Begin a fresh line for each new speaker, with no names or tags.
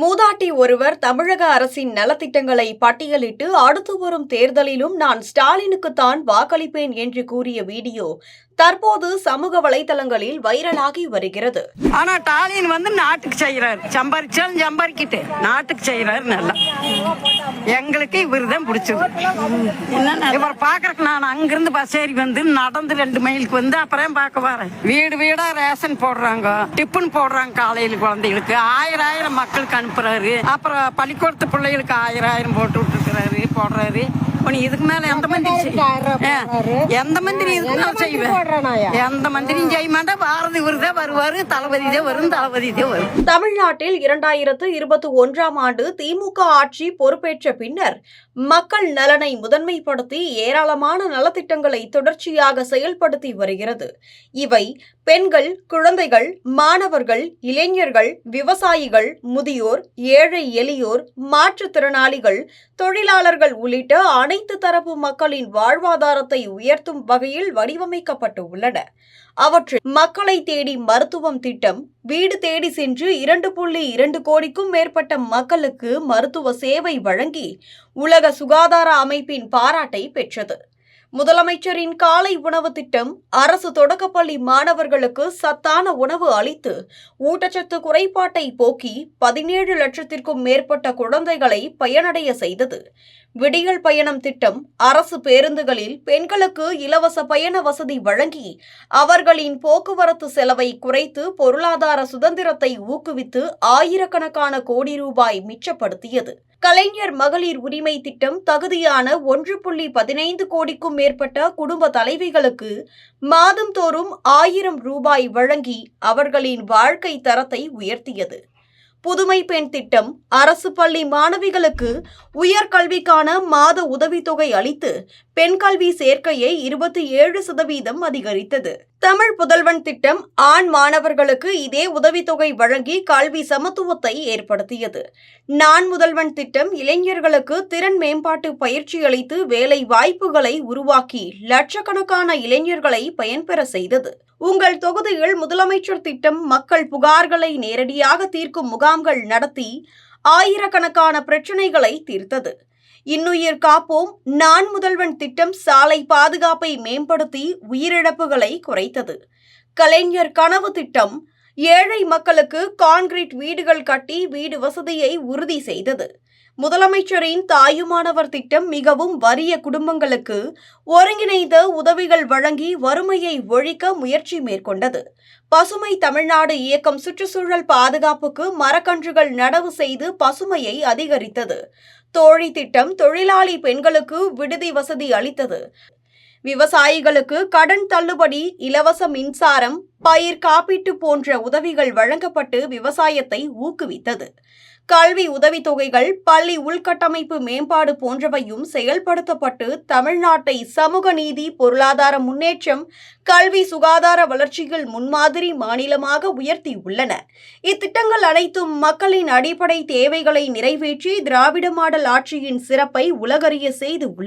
மூதாட்டி ஒருவர் தமிழக அரசின் நலத்திட்டங்களை பட்டியலிட்டு அடுத்து வரும் தேர்தலிலும் நான் ஸ்டாலினுக்குத்தான் வாக்களிப்பேன் என்று கூறிய வீடியோ தற்போது சமூக வலைதளங்களில் வைரலாகி வருகிறது.
ஆனா டாலின் வந்து நாட்டுக்கு செய்யறாரு சம்பாரிச்சாலும் சம்பாரிக்கிட்டு நாட்டுக்கு செய்யறாரு நல்லா எங்களுக்கு இவர் தான் பிடிச்சது. இவர் பாக்குறக்கு நான் அங்கிருந்து பஸ் ஏறி வந்து நடந்து ரெண்டு மைலுக்கு வந்து அப்புறம் பார்க்க வரேன். வீடு வீடா ரேஷன் போடுறாங்க டிஃபன் போடுறாங்க காலையில் குழந்தைகளுக்கு. ஆயிரம் ஆயிரம் மக்களுக்கு அனுப்புறாரு அப்புறம் பள்ளிக்கூடத்து பிள்ளைகளுக்கு ஆயிரம் ஆயிரம் போட்டு விட்டுருக்கிறாரு. போடுறாரு. உனி இதுக்கு மேல எந்த மந்திரி செய்- ஆ, எந்த மந்திரி இதுக்கு மேல செய்வேன் எந்த மந்திரியும் செய்ய மாட்டேன் பாரதி இவர் தான் வருவாரு தளபதி தான் வரும் தளபதி தான் வரும்.
தமிழ்நாட்டில் இரண்டாயிரத்து இருபத்தி ஒன்றாம் ஆண்டு திமுக ஆட்சி பொறுப்பேற்ற பின்னர் மக்கள் நலனை முதன்மைப்படுத்தி ஏராளமான நலத்திட்டங்களை தொடர்ச்சியாக செயல்படுத்தி வருகிறது. இவை பெண்கள் குழந்தைகள் மாணவர்கள் இளைஞர்கள் விவசாயிகள் முதியோர் ஏழை எளியோர் மாற்றுத்திறனாளிகள் தொழிலாளர்கள் உள்ளிட்ட அனைத்து தரப்பு மக்களின் வாழ்வாதாரத்தை உயர்த்தும் வகையில் வடிவமைக்கப்பட்டு உள்ளன அவற்றில் மக்களை தேடி மருத்துவம் திட்டம் வீடு தேடி சென்று இரண்டு புள்ளி இரண்டு கோடிக்கும் மேற்பட்ட மக்களுக்கு மருத்துவ சேவை வழங்கி உலக சுகாதார அமைப்பின் பாராட்டை பெற்றது. முதலமைச்சரின் காலை உணவு திட்டம் அரசு தொடக்கப்பள்ளி மாணவர்களுக்கு சத்தான உணவு அளித்து ஊட்டச்சத்து குறைபாட்டை போக்கி பதினேழு லட்சத்திற்கும் மேற்பட்ட குழந்தைகளை பயனடைய செய்தது. விடியல் பயணம் திட்டம் அரசு பேருந்துகளில் பெண்களுக்கு இலவச பயண வசதி வழங்கி அவர்களின் போக்குவரத்து செலவை குறைத்து பொருளாதார சுதந்திரத்தை ஊக்குவித்து ஆயிரக்கணக்கான கோடி ரூபாய் மிச்சப்படுத்தியது. கலைஞர் மகளிர் உரிமை திட்டம் தகுதியான ஒன்று புள்ளி பதினைந்து கோடிக்கும் மேற்பட்ட குடும்ப தலைவிகளுக்கு மாதந்தோறும் ஆயிரம் ரூபாய் வழங்கி அவர்களின் வாழ்க்கை தரத்தை உயர்த்தியது. புதுமை பெண் திட்டம் அரசு பள்ளி மாணவிகளுக்கு உயர்கல்விக்கான மாத உதவித்தொகை அளித்து பெண் கல்வி சேர்க்கையை இருபத்தி ஏழு சதவீதம் அதிகரித்தது. தமிழ் புதல்வன் திட்டம் ஆண் மாணவர்களுக்கு இதே உதவித்தொகை வழங்கி கல்வி சமத்துவத்தை ஏற்படுத்தியது. நான் முதல்வன் திட்டம் இளைஞர்களுக்கு திறன் மேம்பாட்டு பயிற்சி அளித்து வேலை வாய்ப்புகளை உருவாக்கி லட்சக்கணக்கான இளைஞர்களை பயன்பெற செய்தது. உங்கள் தொகுதியில் முதலமைச்சர் திட்டம் மக்கள் புகார்களை நேரடியாக தீர்க்கும் முகாம்கள் நடத்தி ஆயிரக்கணக்கான பிரச்சனைகளை தீர்த்தது. இன்னுயிர் காப்போம். நான் முதல்வன் திட்டம் சாலை பாதுகாப்பை மேம்படுத்தி உயிரிழப்புகளை குறைத்தது. கலைஞர் கனவு திட்டம் ஏழை மக்களுக்கு கான்கிரீட் வீடுகள் கட்டி வீடு வசதியை உறுதி செய்தது. முதலமைச்சரின் தாயுமானவர் திட்டம் மிகவும் வறிய குடும்பங்களுக்கு ஒருங்கிணைந்த உதவிகள் வழங்கி வறுமையை ஒழிக்க முயற்சி மேற்கொண்டது. பசுமை தமிழ்நாடு இயக்கம் சுற்றுச்சூழல் பாதுகாப்புக்கு மரக்கன்றுகள் நடவு செய்து பசுமையை அதிகரித்தது. தோழி திட்டம் தொழிலாளி பெண்களுக்கு விடுதி வசதி அளித்தது. விவசாயிகளுக்கு கடன் தள்ளுபடி இலவச மின்சாரம் பயிர் காப்பீட்டு போன்ற உதவிகள் வழங்கப்பட்டு விவசாயத்தை ஊக்குவித்தது. கல்வி உதவித்தொகைகள் பள்ளி உள்கட்டமைப்பு மேம்பாடு போன்றவையும் செயல்படுத்தப்பட்டு தமிழ்நாட்டை சமூக நீதி பொருளாதார முன்னேற்றம் கல்வி சுகாதார வளர்ச்சிகள் முன்மாதிரி மாநிலமாக உயர்த்தியுள்ளன. இத்திட்டங்கள் அனைத்தும் மக்களின் அடிப்படை தேவைகளை நிறைவேற்றி திராவிட மாடல் ஆட்சியின் சிறப்பை உலகறிய செய்து உள்ளன.